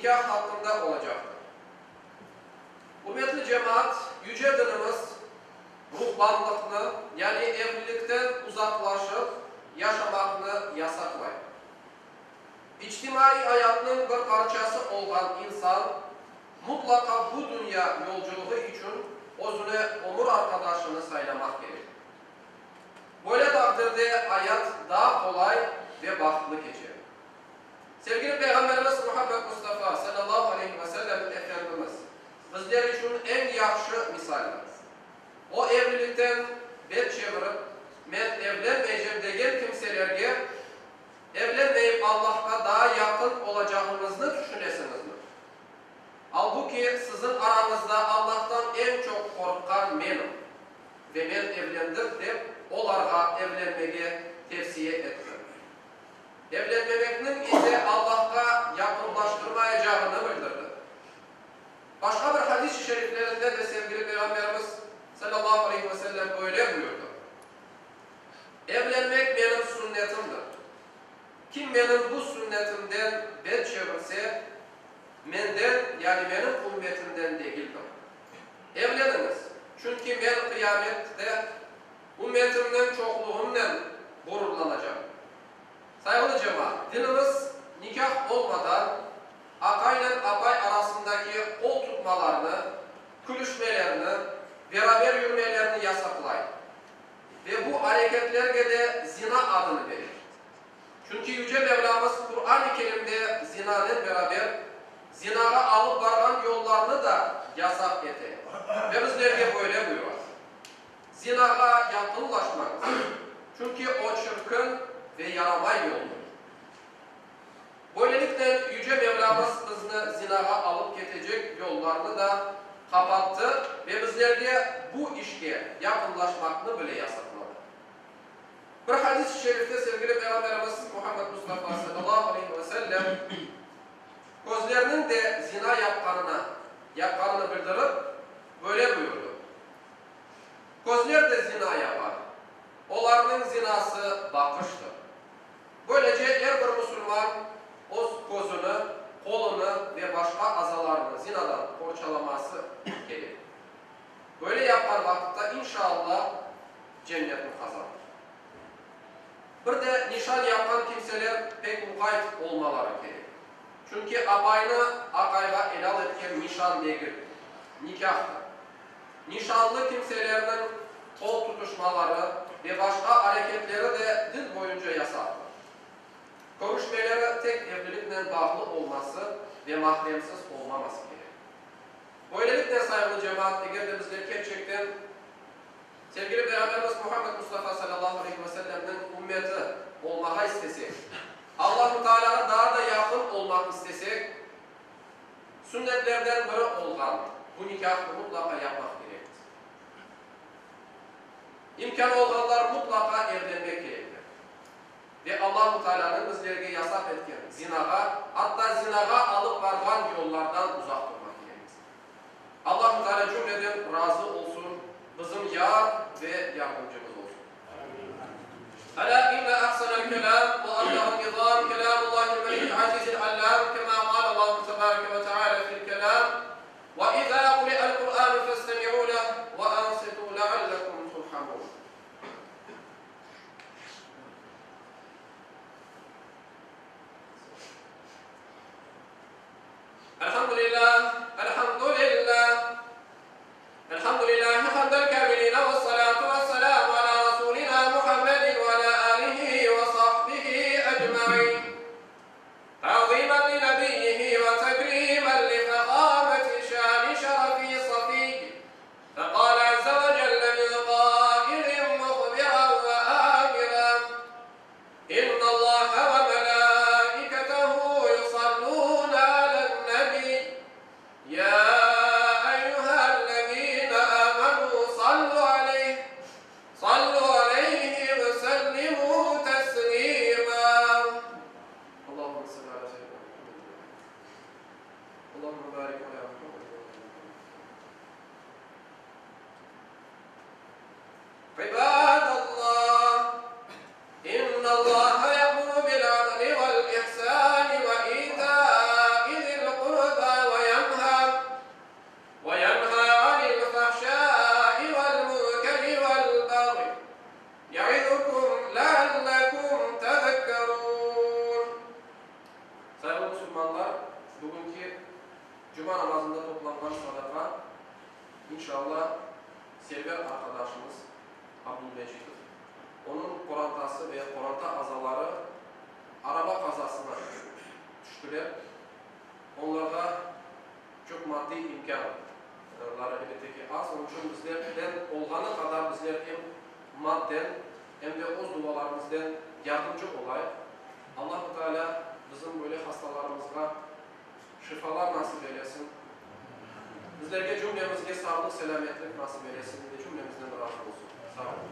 nikah hakkında olacaktır. Hürmetli cemaat, yüce dinimiz ruhbanlıkını yani evlilikten uzaklaşıp yaşamakını yasaklayır. İçtimai hayatının bir parçası olan insan mutlaka bu dünya yolculuğu için özüne umur arkadaşını saylamak gerekir. Böyle takdirde hayat daha kolay ve bahtlı geçer. Sevgili Peygamberimiz Muhammed Mustafa sallallahu aleyhi ve sellem Efendimiz bizler için en yaxşı misaldir. O evlilikten bet çevirip men evlenmeyeceğim degan kimselerge evlenmeyip Allah'a daha yakın olacağınızı düşünesinizmi? Halbuki sizin aranızda Allah'tan en çok korkan menim ve men evlendim dep olarga evlenmege tavsiye ettim. Evlenmemeknin ise Allah'a yakınlaştırmayacağını bildirdi. Başka bir hadis-i şeriflerinde de sevgili Peygamberimiz sallallahu aleyhi ve sellem böyle buyurdu. Evlenmek benim sünnetimdir. Kim benim bu sünnetimden bet çevirse, menden yani benim ümmetimden değildir. Evleniniz. Çünkü ben kıyamette ümmetimden çokluğumdan gururlanacağım. Saygılı cemaat, dinimiz nikah olmadan akayla apay arasındaki kol tutmalarını, külüşmelerini, beraber yürümelerini yasaklayın. Ve bu hareketlerge de zina adını verir. Çünkü Yüce Mevlamız Kur'an-ı Kerim'de zinanın beraber zinara alıp varan yollarını da yasak etti. Ve bizlerge böyle buyuruyor. Zinaga yakınlaşmayın. Çünkü o çırkın ve yaramay yoldur. Böylelikle Yüce Mevlamız bizni zinaga alıp getecek yollarını da kapattı ve bizlerge bu işe yakınlaşmakını bile yasakladı. Bir hadis-i şerifte sevgili Peygamberimiz Muhammed Mustafa sallallahu aleyhi ve sellem gözlerinin de zina yapkanına, yapkanını bildirip böyle buyurdu. Gözler de zina yapar. Onların zinası bakıştır. Böylece her bir Müslüman o gözünü, kolunu ve başka azalarını porçalaması gelir. Böyle yapar vakitte inşallah cennetini kazanır. Bir de nişan yapan kimseler pek mukayet olmaları gerek. Çünkü abayını akayga elal etken nişan değil, nikahtır. Nişanlı kimselerinin kol tutuşmaları ve başka hareketleri de dil boyunca yasaktır. Görüşmeleri tek evlilikle bağlı olması ve mahremsiz olmaması gerek. Böylelikle saygılı cemaat, eğer de bizler gerçekten sevgili Peygamberimiz Muhammed Mustafa sallallahu aleyhi ve sellem'in ümmeti olmaya istesek, Allah-u Teala'ya daha da yakın olmak istesek, sünnetlerden biri olan bu nikahı mutlaka yapmak gerektir. İmkan olanlar mutlaka evlenmek gerektir. Ve Allah-u Teala'nın bizlerge yasak etken zinaga, hatta zinaga alıp vargan yollardan uzak gerektir. Allah-u Teala cümleden razı olsun, bizim yar ve yardımcımız olsun. ألا إن أحسن الكلام وأبلغ النظام كلام الله الملك العزيز العلام كما قال الله تبارك وتعالى في الكلام وإذا قرئ القرآن فاستمعوا له وأنصتوا لعلكم ترحمون الحمد toplanan sadaka inşallah Server arkadaşımız Abdülmecit'tir. Onun korantası veya koranta azaları araba kazasına düştüler. Onlarda çok maddi imkanları elbette ki az. Onun için bizlerden olganı kadar bizler hem madden hem de o dualarımızdan yardımcı olay. Allah-u Teala bizim böyle hastalarımızga şifalar nasip eylesin. Bizlerge cümlemizge sağlık, selametlik nasip eylesin. Cümlemizden razı olsun. Sağ olun.